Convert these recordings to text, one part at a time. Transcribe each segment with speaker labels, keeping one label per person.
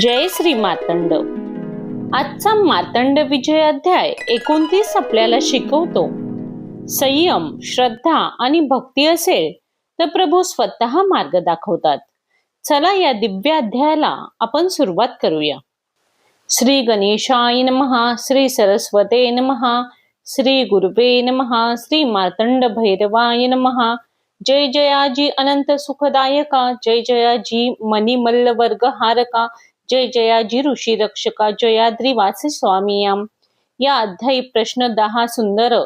Speaker 1: जय श्री मातंड. आजचा मातंड विजय अध्याय एकोणतीस आपल्याला शिकवतो. संयम श्रद्धा आणि भक्ती असेल तर प्रभू स्वतः मार्ग दाखवतात. चला या दिव्य अध्यायाला आपण सुरुवात करूया. श्री गणेशाय नमहा श्री सरस्वते नमहा श्री गुरुवे नमहा श्री मार्तंड भैरवाय नमहा जय जयाजी अनंत सुखदायका जय जयाजी मणिमल्ल वर्ग हारका जय जयाजी ऋषी रक्षका जयाद्री वासी स्वामीयाम. या अध्यायी प्रश्न दहा सुंदर.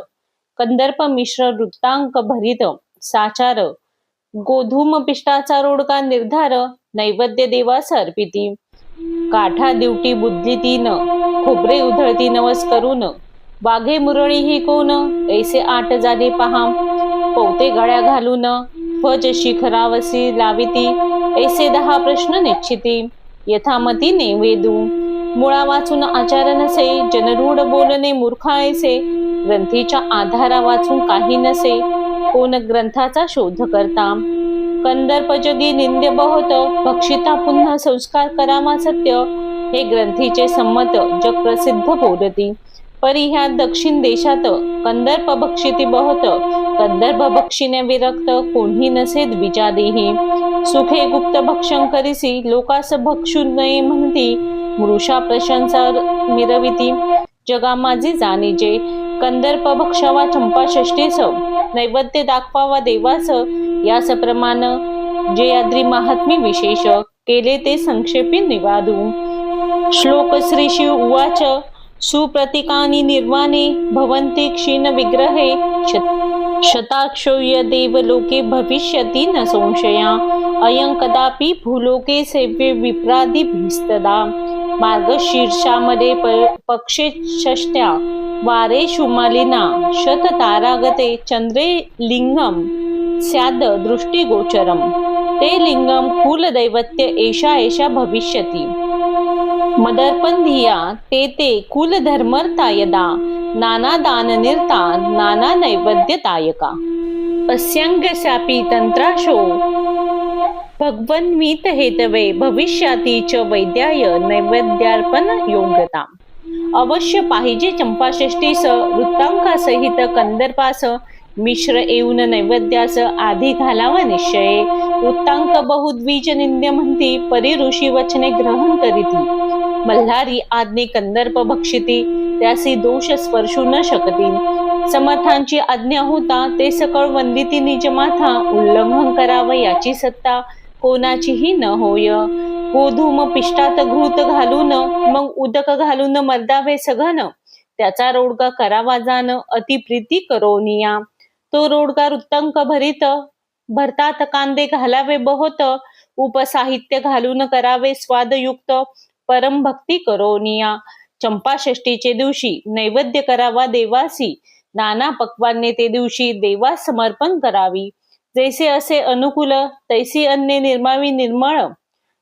Speaker 1: कंदर्प मिश्र वृत्तांक भरित. साचार. गोधूम पिष्टाचा रोडका निर्धार. नैवेद्य देवास अर्पिती काठा दिवटी बुद्धी तीन. खोबरे उधळती नवस करून. वाघे मुरळी ही कोण? ऐसे आठ जागे पहा. पोते गळ्या घालून. ध्वज शिखरावसी लाविती. ऐसे दहा प्रश्न निश्चिती. यथामती नेवेदू. मुळा वाचून आचार नसे जनरूढ बोलणे मूर्ख ग्रंथीच्या आधारा वाचून काही नसे कोण ग्रंथाचा शोध करता. कंदर्प जगी निंद्य बहुत भक्षिता पुन्हा संस्कार करावा सत्य हे ग्रंथीचे संमत जग प्रसिद्ध बोलती. परी ह्या दक्षिण देशात कंदर्प भक्षिती बहुत कंदर्भ भक्षिने विरक्त कोणी नसे द्विजादेही सुखे गुप्त भक्षण करीसी लोकास भक्षू नये म्हणती मृषा प्रशंसा मिरविती. जगा माझी जाणीजे कंदर्प भक्षवा चंपा षष्टीस नैवेद्य दाखवावा देवास यास प्रमाण. जे याद्री महात्मी विशेष केले ते संक्षेपी निवादू. श्लोक श्री शिव उवाच सुप्रतिकानि निर्वाणे भवन्ति क्षीण विग्रहे शत- शताक्षोय देवलोके भविष्यति न संशया। अयं कदापि भूलोके सेव्ये विप्रादिभिस्तदा मार्गशीर्षामध्ये प- पक्षे षष्ट्या। वारे शुमालिना शत तारागते चंद्रे लिंगम स्याद दृष्टिगोचरम। ते लिंगम कुलदैवत्य एषा एषा भविष्यति। मदर्पंधिया ते ते कुलधर्मर्ता यदा नाना दाननिर्ता नाना नैवेद्यतायका अस्यांगस्यापी तंत्राशो भगवन्मीत हेतवे भविष्याती च वैद्याय नैवेद्यार्पण योग्यता अवश्य पाहिजे चंपाषष्टीस वृत्तांकासहित कंदर्पास मिश्र येऊन नैवेद्यास आधी घालावा निश्चय. वृत्तांक बहुद्वीज निंद्य म्हणती परी ऋषी वचने ग्रहण करीती. मल्हारी आज्ञे कंदर्प भक्षिती त्यासी दोष स्पर्शू न शकती. समर्थांची आज्ञा होता ते सकळ वंदिती निजमाथा उल्लंघन करावं याची सत्ता कोणाचीही न होय. गोधूम पिष्टात घृत घालून मग उदक घालून मर्दावे सघन. त्याचा रोडगा करावा जाण अतिप्रीती करोनिया तो रोडगा उत्तंक भरित भरतात कांदे घालावे बहुत उपसाहित्य घालून करावे स्वादयुक्त परमभक्ती करोनिया चंपाषष्टीचे दिवशी नैवेद्य करावा देवासी नाना पक्वांनी ते दिवशी देवा समर्पण करावी. जैसे असे अनुकूल तैसी अन्य निर्मावी निर्मळ.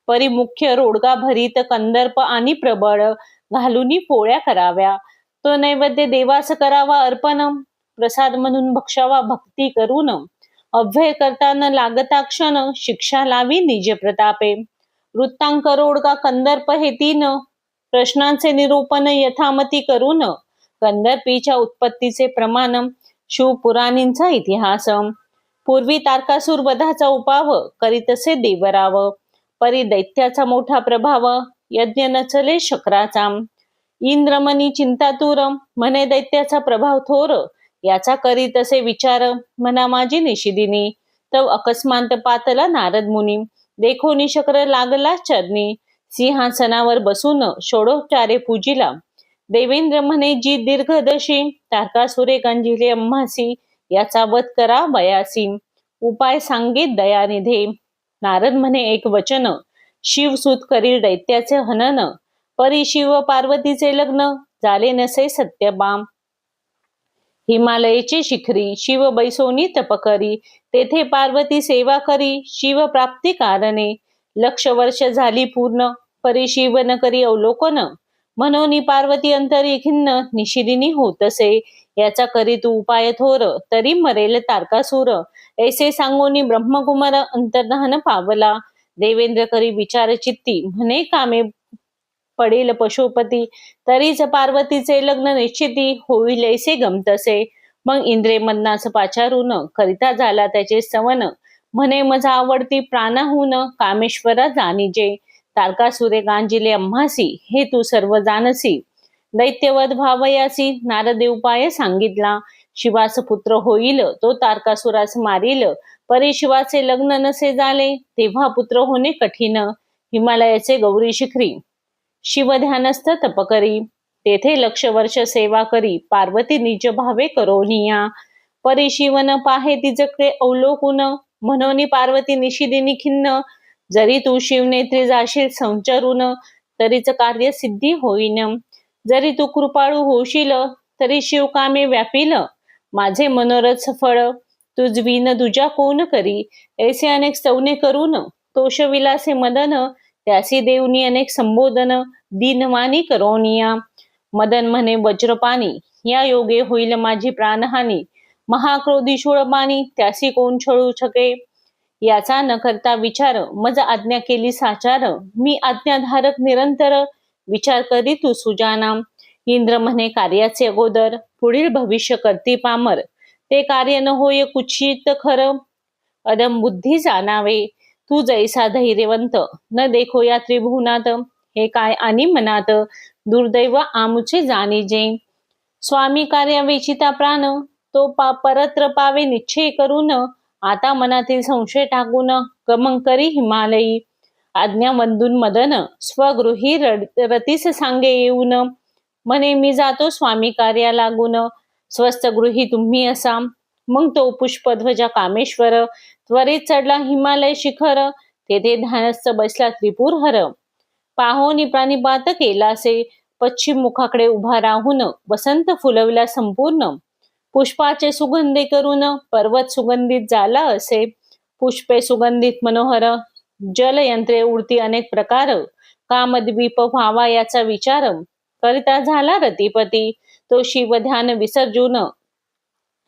Speaker 1: परी मुख्य रोडगा भरीत कंदर्प आणि प्रबळ घालूनी पोळ्या कराव्या. तो नैवेद्य देवास करावा अर्पण. प्रसाद म्हणून भक्षावा भक्ती करून अभ्यय करताना लागता क्षण शिक्षा लावी निज प्रतापे. वृत्तांक रोडगा कंदर्प हे तीन प्रश्नांचे निरूपण यथामती करून कंदर्पीच्या उत्पत्तीचे प्रमाण शिवपुराणींचा इतिहास. पूर्वी तारकासूर वधाचा उपाव करीतसे देवराव. परी दैत्याचा मोठा प्रभाव यज्ञ नचले शक्राचा. इंद्रमणी चिंतातूर म्हणे दैत्याचा प्रभाव थोर याचा करी तसे विचार म्हणा माझी निशिदिनी तव अकस्मांत पातला नारद मुनी. देखोनी शक्र लागला चरणी. सिंहासनावर बसून षोडोपचारे पूजिला. देवेंद्र म्हणे जी दीर्घदशी तारकासुरे गंजिले अम्मासी याचा वध करा वयासी उपाय सांगित दयानिधे. नारद म्हणे एक वचन. शिवसूत करील दैत्याचे हनन. परी शिव पार्वतीचे लग्न. झाले नसे सत्यबाम. हिमालयाची शिखरी शिव बैसोनी तपकरी तेथे पार्वती सेवा करी शिव प्राप्ती कारणे. लक्ष वर्ष झाली पूर्ण परी शिव न करी अवलोकन. म्हणून पार्वती अंतरी खिन्न निशिदिनी होतसे. याचा करी तू उपाय थोर तरी मरेल तारकासूर. ऐसे सांगोनी ब्रह्मकुमार अंतर्धान पावला. देवेंद्र करी विचार चित्ती म्हणे कामे पडेल पशुपती. तरीच पार्वतीचे लग्न निश्चिती होईल ऐसे गमतसे. मग इंद्रे मन्नास पाचारून करिता झाला त्याचे सवन म्हणे मजा आवडती प्राणाहून कामेश्वरा जाणीजे. तारकासुरे गांजिले अम्हासी हे तू सर्व जाणसी. दैत्यवध भावयासी नारदेवपाय सांगितला. शिवास पुत्र होईल तो तारकासुरास मारील. परी शिवाचे लग्न नसे झाले तेव्हा पुत्र होणे कठीण. हिमालयाचे गौरी शिखरी. शिवध्यानस्थ तप करी तेथे लक्ष वर्ष सेवा करी. पार्वती निज भावे करोनिया परी शिवन पाहे तिजकडे अवलोकुन. म्हणून पार्वती निशिदिनी खिन्न. जरी तू शिवनेत्री जाशील संचरून तरीच कार्य सिद्धी होईन. जरी तू कृपाळू होशील तरी शिवकामे व्यापील. माझे मनोरथ सफळ. तुझविन तुझ्या कोण करी? ऐसे अनेक सौने करून तोषविलासे मदन. त्यासी देवनी अनेक संबोधन दीनवाणी करोनिया मदन म्हणे વજ્રપાની या योगे होईल माझी प्राणहानी महाक्रोधी शूळपाणी त्यासी कोण छळू शके याचा न करता विचार मज आज्ञा केली साचार मी आज्ञाधारक निरंतर विचार करी तू सुजाना इंद्र म्हणे कार्याचे अगोदर पुढील भविष्य करती पामर ते कार्य न होय कुचित खर अदम बुद्धी जाणावे तू जैसा धैर्यवंत न देखो या त्रिभुवनात हे काय आणि मनात? दुर्दैव आमुचे जाणीजे. स्वामी कार्या वेचिता प्राण तो पा परत्र पावे निश्चय करून आता मनातील संशय टाकून गमन करी हिमालयी. आज्ञा वंदून मदन स्वगृही रतीस सांगे येऊन. म्हणे मी जातो स्वामी कार्या लागून. स्वस्त गृही तुम्ही असा. मग तो पुष्पध्वजा कामेश्वर त्वरित चढला हिमालय शिखर तेथे ध्यानस्थ बसला त्रिपुर हर. पाहोनी प्राणिपात केलासे पश्चिम मुखाकडे उभा राहून वसंत फुलविला संपूर्ण. पुष्पाचे सुगंधे करून पर्वत सुगंधित झाला असे. पुष्पे सुगंधित मनोहर जलयंत्रे उडती अनेक प्रकार. कामद्वीप व्हावा याचा विचार करिता झाला रतिपती. तो शिव ध्यान विसर्जून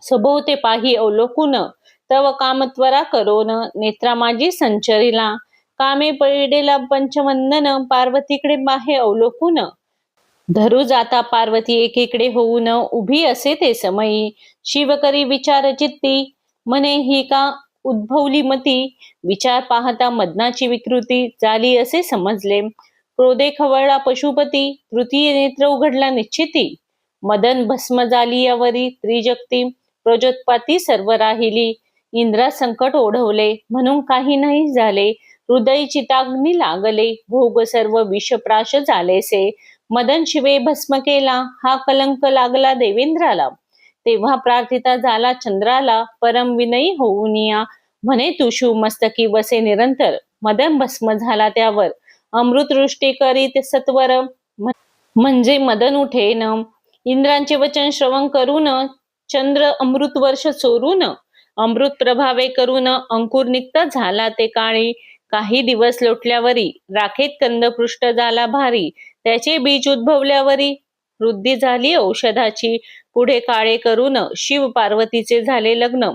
Speaker 1: सभोवते पाही अवलोकून तव कामत्वरा करोन नेत्रा माझी संचरिला. कामे पडिलेला पंचवंदन पार्वतीकडे माहे अवलोकून. धरू जाता पार्वती एकीकडे होऊन उभी असे ते समयी. शिवकरी विचार चित्ती म्हणे ही का उद्भवली मती. विचार पाहता मदनाची विकृती झाली असे समजले. क्रोधे खवळला पशुपती तृतीय नेत्र उघडला निश्चिती. मदन भस्म झाली यावरी त्रिजगती. प्रजोत्पाती सर्व राहिली. इंद्रा संकट ओढवले म्हणून काही नाही झाले. हृदय चिताग्नी लागले भोग सर्व विषप्राश झालेसे. मदन शिवे भस्म केला हा कलंक लागला देवेंद्राला. तेव्हा प्रार्थिता झाला चंद्राला परम विनयी होऊन या. म्हणे तू मस्तकी वसे निरंतर मदन भस्म झाला त्यावर. अमृतवृष्टी करीत सत्वर म्हणजे मदन उठेन. इंद्रांचे वचन श्रवण करून चंद्र अमृत वर्ष चोरून अमृत प्रभावे करून अंकुर निक्त झाला ते काळी काही दिवस लोटल्यावरी राखेत कंद पृष्ठ झाला भारी. त्याचे बीज उद्भवल्यावरी वृद्धी झाली औषधाची. पुढे काळे करून शिव पार्वतीचे झाले लग्न.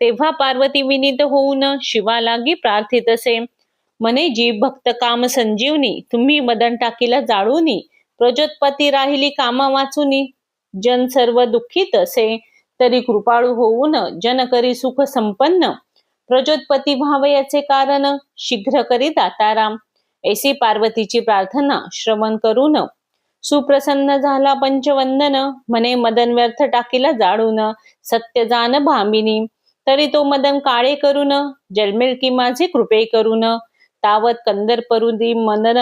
Speaker 1: तेव्हा पार्वती विनीत होऊन शिवालागी प्रार्थित असे. म्हणे जीव भक्त काम संजीवनी तुम्ही मदन टाकीला जाळूनी. प्रजोत्पत्ती राहिली कामा वाचूनी. जन सर्व दुःखीत असे. तरी कृपाळू होऊन जन करी सुख संपन्न. प्रजोत्पत्ती व्हावयाचे कारण शीघ्र करी दाताराम. ऐसी पार्वतीची प्रार्थना श्रवण करून सुप्रसन्न झाला पंचवंदन. म्हणे मदन व्यर्थ टाकीला जाळून. सत्य जान भामिनी. तरी तो मदन काळे करून जन्मेल की माझे कृपे करून. तावत कंदर परुदी मनन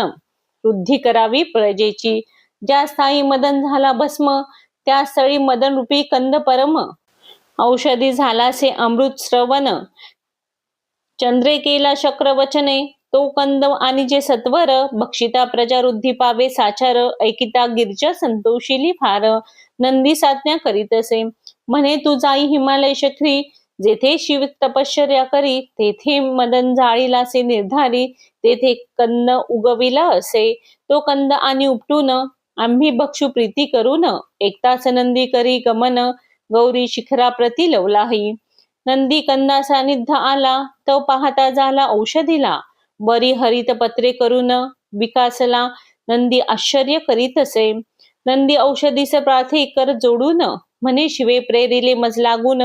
Speaker 1: वृद्धी करावी प्रजेची. ज्या स्थायी मदन झाला भस्म त्या स्थळी मदन रूपी कंद परम औषधी झालासे अमृत श्रवण चंद्रे केला शक्र वचने तो कंद आणि जे सत्वर भक्षिता प्रजा वृद्धी पावे साचार ऐकिता गिरजा संतोषिली फार नंदी साधण्या करीत असे म्हणे तू जाई हिमालय शिखरी जेथे शिव तपश्चर्या करी तेथे मदन जाळीलासे निर्धारी तेथे कंद उगविला असे. तो कंद आणि उपटून आम्ही भक्षू प्रीती करून एकताच नंदी करी गमन गौरी शिखराप्रती लवलाही. नंदी कंदा सानिध्य आला तो पाहता झाला औषधीला. बरी हरित पत्रे करून विकासला नंदी आश्चर्य करीत असे. नंदी औषधीस प्रार्थी कर जोडून म्हणे शिवे प्रेरिले मज लागून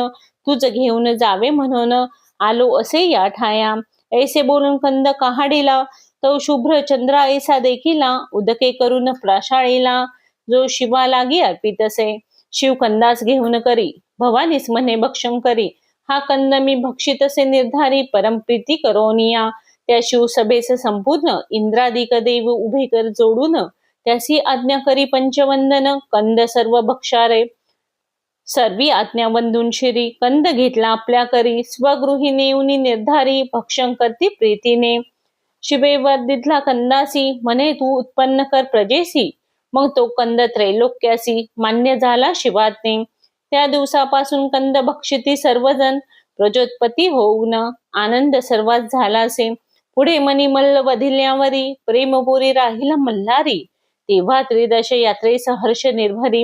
Speaker 1: तुझ घेऊन जावे म्हणून आलो असे या ठाया. ऐसे बोलून कंद कहाडीला तो शुभ्र चंद्रा ऐसा देखीला उदके करून प्राशाळीला जो शिवा लागी अर्पित असे. शिव कंदास घेऊन करी भवानीस म्हणे भक्षण करी. हा कंद मी भक्षित असे निर्धारी परमप्रीती करोनिया त्या शिवसभेस संपूर्ण इंद्रादिक देव उभे कर जोडून त्यासी आज्ञा करी पंचवंदन. कंद सर्व भक्षारे. सर्वी आज्ञा वंदून शिरी. कंद घेतला आपल्या करी. स्वगृही नेऊनी निर्धारी भक्षण करती प्रीतीने. शिवे वर्दितला कंदासी म्हणे तू उत्पन्न कर प्रजेसी. मग तो कंद त्रैलोक्यासी मान्य झाला शिवात्ने त्या दिवसापासून कंद भक्षिती सर्वजण प्रजोत्पत्ती होऊन आनंद सर्वात झाला असे. पुढे मनी मल्ल वधिल्यावरी प्रेमपुरी राहिला मल्हारी. तेव्हा त्रिदश यात्रेस हर्ष निर्भरी.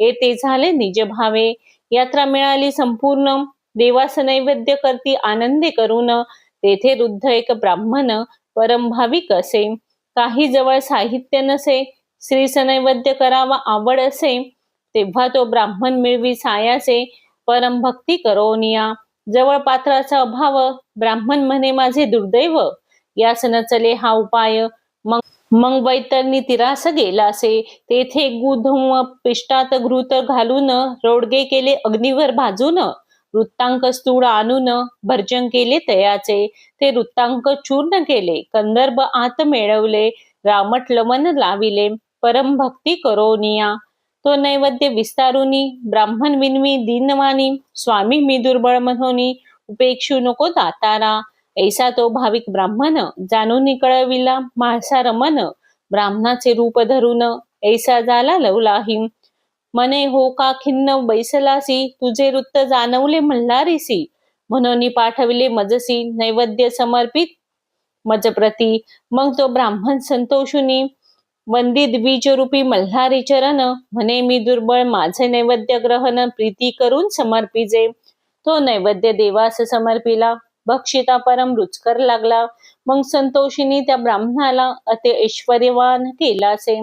Speaker 1: येते झाले निज भावे. यात्रा मिळाली संपूर्ण. देवास नैवेद्य करती आनंदे करून. तेथे रुद्ध एक ब्राह्मण परमभाविक असे. काही जवळ साहित्य नसे श्री नैवेद्य करावा आवड असे. तेव्हा तो ब्राह्मण मिळवी सायाचे परमभक्ती करोनिया जवळ पात्राचा अभाव ब्राह्मण म्हणे माझे दुर्दैव. यास चले हा उपाय. मग मग वैतरणी तिरास गेलासे. तेथे गुधम पिष्टात घृत घालून रोडगे केले अग्नीवर भाजून. वृत्तांक स्थूळ आणून भर्जन केले तयाचे. ते वृत्तांक चूर्ण केले कंदर्भ आत मिळवले रामट लमन लाविले परम भक्ती करोनिया तो नैवेद्य विस्तारुनी ब्राह्मण विनवी दीनवानी स्वामी मी दुर्बळ म्हणोनी उपेक्षू नको दातारा. ऐसा तो भाविक ब्राह्मण जाणून कळविला माळसा रमन ब्राह्मणाचे रूप धरून ऐसा झाला लवलाही मने हो का खिन्न बैसलासी तुझे वृत्त जाणवले म्हणणारीसी म्हणून पाठविले मजसी नैवेद्य समर्पित मजप्रती. मग तो ब्राह्मण संतोषुनी वंदित बीजरूपी मल्हारी चरण म्हणे मी दुर्बळ माझे नैवेद्य ग्रहण प्रीती करून समर्पिजे. तो नैवेद्य देवास समर्पिला भक्षिता परम रुचकर लागला. मग संतोषीने त्या ब्राह्मणाला अति ऐश्वर्यवान केला असे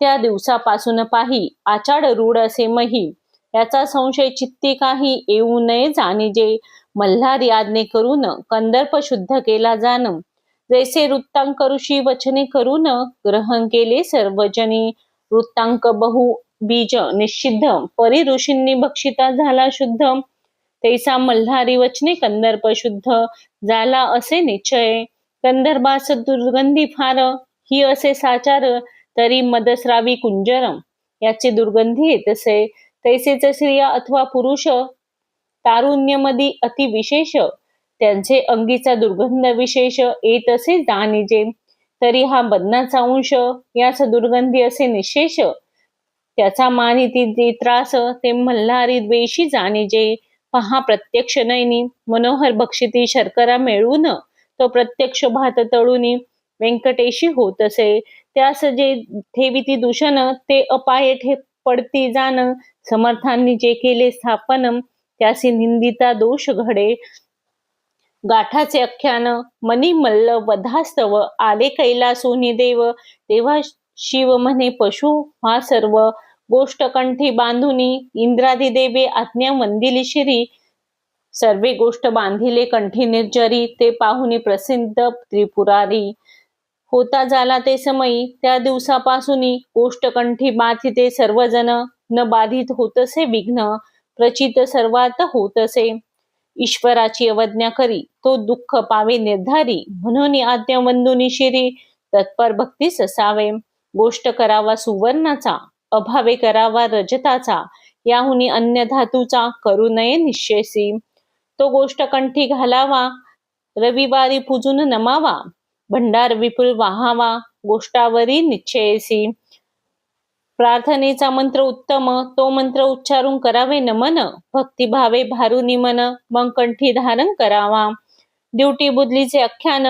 Speaker 1: त्या दिवसापासून पाही आचाड रूढ असे मही. याचा संशय चित्ती काही येऊ नये जाणीजे मल्हार याज्ञे करून कंदर्प शुद्ध केला जाण. जैसे वृत्तांक ऋषी वचने करून ग्रहण केले सर्वजनी. वृत्तांक बहु बीज निषिद्ध परी ऋषींनी भक्षिता झाला शुद्ध. तैसा मल्हारी वचने कंदर्प शुद्ध झाला असे निश्चय. कंदर्भास दुर्गंधी फार ही असे साचार तरी मदस्रावी कुंजरम. याची दुर्गंधी येत असे तैसेच स्त्रिया अथवा पुरुष तारुण्यमधी अतिविशेष. त्यांचे अंगीचा दुर्गंध विशेष येत असे जाणीजे. तरी हा बदनाचा अंश याच दुर्गंधी असे निशेष. त्याचा मानिती जे त्रास ते मल्हारी द्वेषी जाणीजे. पहा प्रत्यक्ष नैनी मनोहर बक्षिती शर्करा मिळवून तो प्रत्यक्ष भात तळून व्यंकटेशी होत असे त्यास जे ठेविती दूषण ते अपाय ठे पडती जाण. समर्थांनी जे केले स्थापन त्यासी निंदिता दोष घडे. गाठाचे अख्यान मनी मल्ल वधास्तव आले कैलासोनी देव. तेव्हा शिव म्हणे पशु हा सर्व गोष्ट कंठी बांधुनी इंद्रादी देवे आज्ञा मंदिली शिरी. सर्वे गोष्ट बांधिले कंठी निर्जरी ते पाहुनी प्रसिद्ध त्रिपुरारी. होता झाला ते समयी त्या दिवसापासून कोष्टकंठी बाधिते सर्वजण न बाधित होतसे विघ्न प्रचित सर्वात होतसे. ईश्वराची अवज्ञा करी तो दुःख पावे निर्धारी म्हणून आज्ञा शिरी तत्पर भक्तीस असावे गोष्ट करावा सुवर्णाचा अभावे करावा रजताचा याहुनी अन्य धातूचा करू नये निश्चयसी तो गोष्ट कंठी घालावा रविवारी पूजून नमावा भंडार विपुल वाहावा गोष्टावरी निश्चयसी. प्रार्थनेचा मंत्र उत्तम तो मंत्र उच्चारून करावे नमन भक्तिभावे भारुनी मन मग कंठी धारण करावा. दिवटी बुदलीचे आख्यान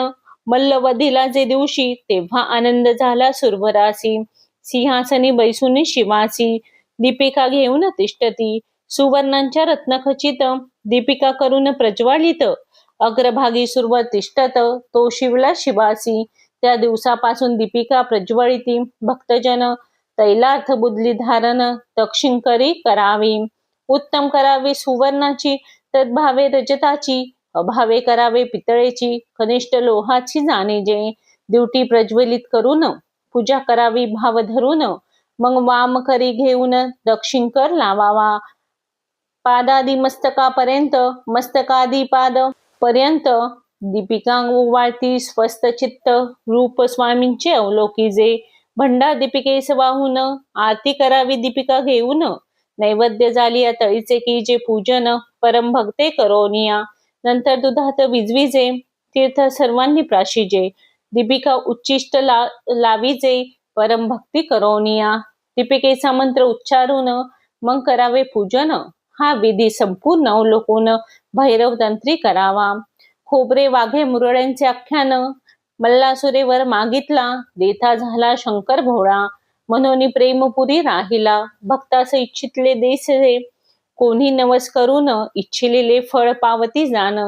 Speaker 1: मल्लवधीला जे दिवशी तेव्हा आनंद झाला सुरवरासी सिंहासनी बैसुनी शिवासी दीपिका घेऊन तिष्ठती. सुवर्णांच्या रत्नखचित दीपिका करून प्रज्वालित अग्रभागी सुरवतिष्ठत तो शिवला शिवासी. त्या दिवसापासून दीपिका प्रज्वलिती भक्तजन तैलार्थ बुदली धारण दक्षिणकरी करावी. उत्तम करावी सुवर्णाची तद्भावे रजताची अभावे करावे पितळेची कनिष्ठ लोहाची जाणे जे दिवटी प्रज्वलित करून पूजा करावी भाव धरून मग वाम करी घेऊन दक्षिणकर लावावा. पादादी मस्तकापर्यंत मस्तकादी पाद पर्यंत दीपिका वाळती स्वस्त चित्त रूप स्वामींचे अवलोकीजे भंडार दीपिकेस वाहून आरती करावी दीपिका घेऊन. नैवेद्य झाली तळीचे की जे पूजन परम भक्ते करोनिया. नंतर दुधात विजविजे तीर्थ सर्वांनी प्राशिजे. दीपिका उच्चिष्ट ला लावीजे परम भक्ती करोनिया. दीपिकेचा मंत्र उच्चारून मग करावे पूजन. हा विधी संपूर्ण अवलोकून भैरव तंत्री करावा. खोबरे वाघे मुरळ्यांचे आख्यान. मल्लासुरेवर मागितला. देता झाला शंकर भोळा म्हणून प्रेमपुरी राहिला. भक्तास इच्छितले देसे कोणी नवस करून इच्छिलेले फळ पावती जाण.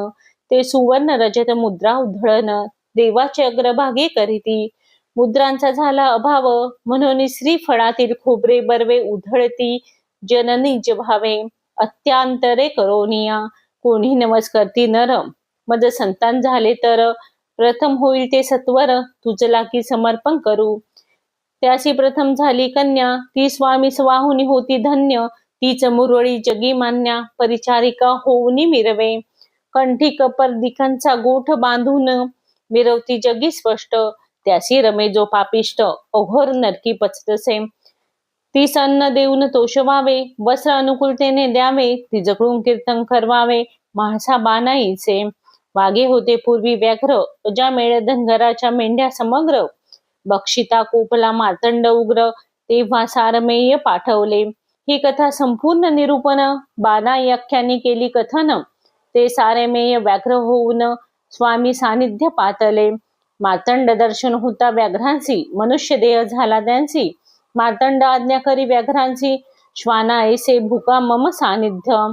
Speaker 1: ते सुवर्ण रजत मुद्रा उधळण. देवाचे अग्रभागी करीती. मुद्रांचा झाला अभाव. म्हणून श्री फळातील खोबरे बर्वे उधळती. जननी भावे अत्यांतरे करोनिया. कोणी नवस करती नर मज संतान झाले तर प्रथम होईल ते सत्वर. तुझला की समर्पण करू. त्याशी प्रथम झाली कन्या. ती स्वामी स्वाहुनी होती धन्य. तीच मुरळी जगी मान्या. परिचारिका होऊनी मिरवे. कंठी कपर दिखांचा गोठ बांधून मिरवती जगी स्पष्ट. त्यासी रमे जो पापिष्ट अघोर नरकी पचतसे. ती सन्न देऊन तोषवावे वस्त्र अनुकूलतेने द्यावे ती जकडून कीर्तन करवावे माणसा बानाईचे वाघे होते पूर्वी व्याघ्र अजा मेळधन घराच्या मेंढ्या समग्र. बक्षिता कोपला मातंड उग्र तेव्हा सारमेय पाठवले. ही कथा संपूर्ण निरूपण बाना याख्याने केली कथन. ते सारेमेय व्याघ्र होऊन स्वामी सानिध्य पातले. मातंड दर्शन होता व्याघ्रांची मनुष्य देह झाला त्यांची मार्तंड आज्ञा करी व्याघ्रांची. श्वाना ऐसे भुका मम सानिध्य.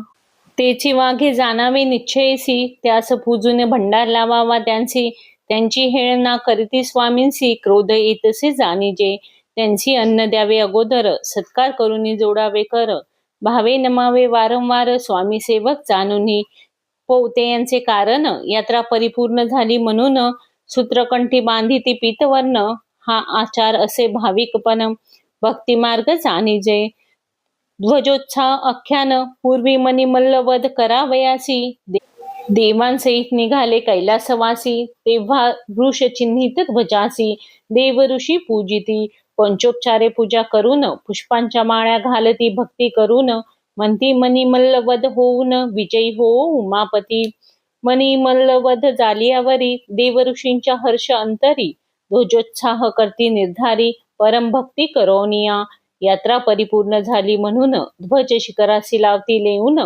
Speaker 1: तेची वाघे जाणावे निश्चयसी. त्यास पूजून भंडार लावावा त्यांची त्यांची हेळना करीती स्वामींसी. क्रोध येतसे जाणीजे. त्यांची अन्न द्यावे अगोदर. सत्कार करून जोडावे कर. भावे नमावे वारंवार स्वामी सेवक जाणूनी. पोवते यांचे कारण. यात्रा परिपूर्ण झाली म्हणून सूत्रकंठी बांधी ती पीतवर्ण. हा आचार असे भाविकपण भक्तिमार्ग जाणीजे ध्वजोत्साह अख्यान पूर्वी मनी मल्लवध करावयासी देवांसहित निघाले कैलासवासी तेव्हा वृष चिन्हित ध्वजासी देव ऋषी पूजिती पंचोपचारे पूजा करून पुष्पांच्या माळ्या घालती भक्ती करून म्हणती मनी मल्लवध होऊन विजयी हो उमापती. मनी मल्लवध जालियावरी देव ऋषींच्या हर्ष अंतरी ध्वजोत्साह करती निर्धारी परम भक्ती करोनिया यात्रा परिपूर्ण झाली म्हणून ध्वज शिखरासी लावती लेऊन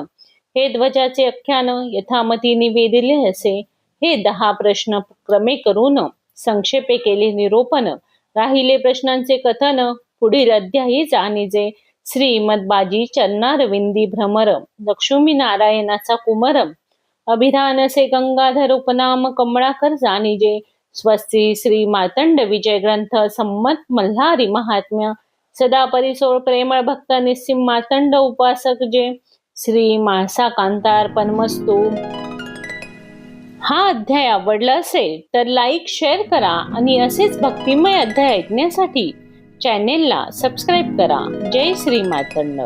Speaker 1: हे ध्वजाचे अख्यान यथामती निवेदिले असे. हे दहा प्रश्न क्रमे करून संक्षेपे केले निरोपण. राहिले प्रश्नांचे कथन पुढील अध्यायी जाणीजे. श्रीमद चन्नारविंदी भ्रमर. लक्ष्मी नारायणाचा कुमर. अभिधान असे गंगाधर उपनाम कमळाकर जाणीजे. स्वस्ती श्री मार्तंड विजय ग्रंथ संमत मल्हारी महात्म्य. सदा परिसोळ प्रेमळ भक्त निस्सिम मातंड उपासक जे. श्री माळसा कांतार्पण मस्तू हा अध्याय आवडला असेल तर लाईक शेअर करा आणि असेच भक्तिमय अध्याय ऐकण्यासाठी चॅनेलला सबस्क्राईब करा. जय श्री मातंड